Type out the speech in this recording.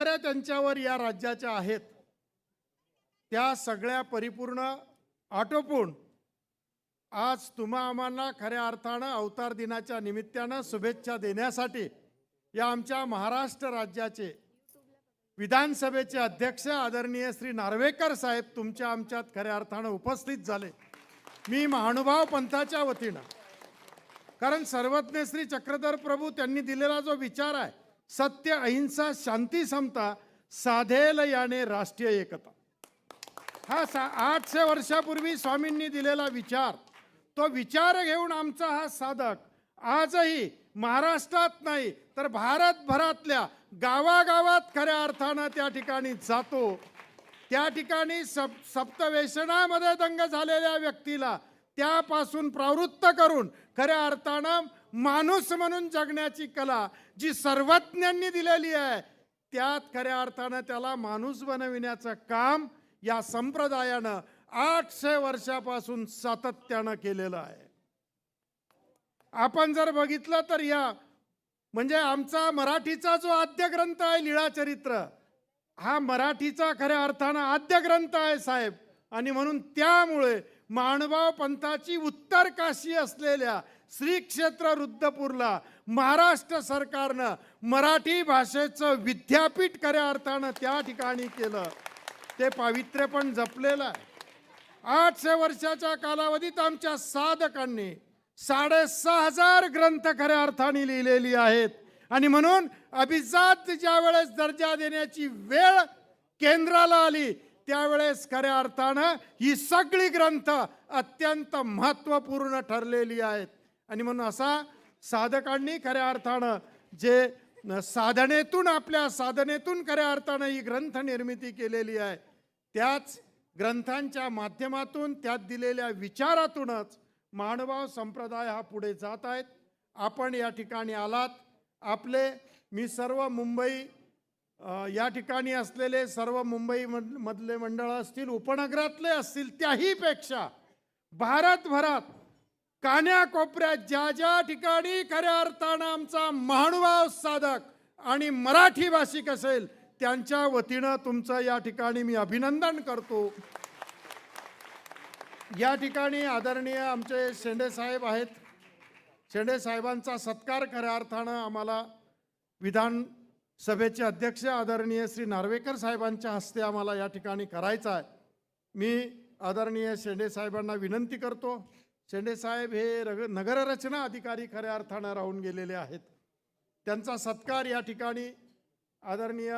त्यांच्यावर या राज्याच्या आहेत. त्या सगळ्या परिपूर्ण आटोपून आज तुम्हा आम्हाला खऱ्या अर्थानं अवतार दिनाच्या निमित्तानं शुभेच्छा देण्यासाठी या आमच्या महाराष्ट्र राज्याचे विधानसभेचे अध्यक्ष आदरणीय श्री नार्वेकर साहेब तुमच्या आमच्यात खऱ्या अर्थानं उपस्थित झाले. मी महानुभाव पंथाच्या वतीनं कारण सर्वज्ञ श्री चक्रधर प्रभू त्यांनी दिलेला जो विचार आहे सत्य अहिंसा शांती समता साधेल याने राष्ट्रीय एकता. हा सा आठशे वर्षापूर्वी स्वामींनी दिलेला विचार तो विचार घेऊन आमचा हा साधक आजही महाराष्ट्रात नाही तर भारतभरातल्या गावागावात खऱ्या अर्थानं त्या ठिकाणी जातो. त्या ठिकाणी सप सप्तवेशनामध्ये दंग झालेल्या व्यक्तीला त्यापासून प्रवृत्त करून खऱ्या अर्थानं माणूस म्हणून जगण्याची कला जी सर्वज्ञांनी दिलेली आहे त्यात खऱ्या अर्थानं त्याला माणूस बनविण्याचं काम या संप्रदायानं आठशे वर्षापासून सातत्यानं केलेलं आहे. आपण जर बघितलं तर या म्हणजे आमचा मराठीचा जो आद्य ग्रंथ आहे लीळाचरित्र हा मराठीचा खऱ्या अर्थानं आद्य ग्रंथ आहे साहेब. आणि म्हणून त्यामुळे माणबाव पंथाची उत्तर काशी असलेल्या श्री क्षेत्र रुद्रपूरला महाराष्ट्र सरकारनं मराठी भाषेचं विद्यापीठ खऱ्या अर्थानं त्या ठिकाणी केलं. ते पावित्र्य पण जपलेलं आहे. आठशे वर्षाच्या कालावधीत आमच्या साधकांनी साडेसहा हजार ग्रंथ खऱ्या अर्थाने लिहिलेली आहेत. आणि म्हणून अभिजात ज्या वेळेस दर्जा देण्याची वेळ केंद्राला आली त्यावेळेस खऱ्या अर्थानं ही सगळी ग्रंथ अत्यंत महत्त्वपूर्ण ठरलेली आहेत. आणि म्हणून असा साधकांनी खऱ्या अर्थानं जे साधनेतून आपल्या साधनेतून खऱ्या अर्थानं ही ग्रंथ निर्मिती केलेली आहे त्याच ग्रंथांच्या माध्यमातून त्यात दिलेल्या विचारातूनच मानवाव संप्रदाय हा पुढे जात आहेत. आपण या ठिकाणी आलात. आपले मी सर्व मुंबई या ठिकाणी असलेले सर्व मुंबई मधले मंडळ असतील उपनगरातले असतील त्याहीपेक्षा भारतभरात कान्याकोपऱ्यात ज्या ज्या ठिकाणी खऱ्या अर्थानं आमचा महानुभाव साधक आणि मराठी भाषिक असेल त्यांच्या वतीनं तुमचं या ठिकाणी मी अभिनंदन करतो. या ठिकाणी आदरणीय आमचे शेंडे साहेब आहेत. शेंडे साहेबांचा सत्कार खऱ्या अर्थानं आम्हाला विधान सभेचे अध्यक्ष आदरणीय श्री नार्वेकर साहेबांच्या हस्ते आम्हाला या ठिकाणी करायचा आहे. मी आदरणीय शेंडे साहेबांना विनंती करतो. शेंडे साहेब हे रग नगररचना अधिकारी खऱ्या अर्थानं राहून गेलेले आहेत. त्यांचा सत्कार या ठिकाणी आदरणीय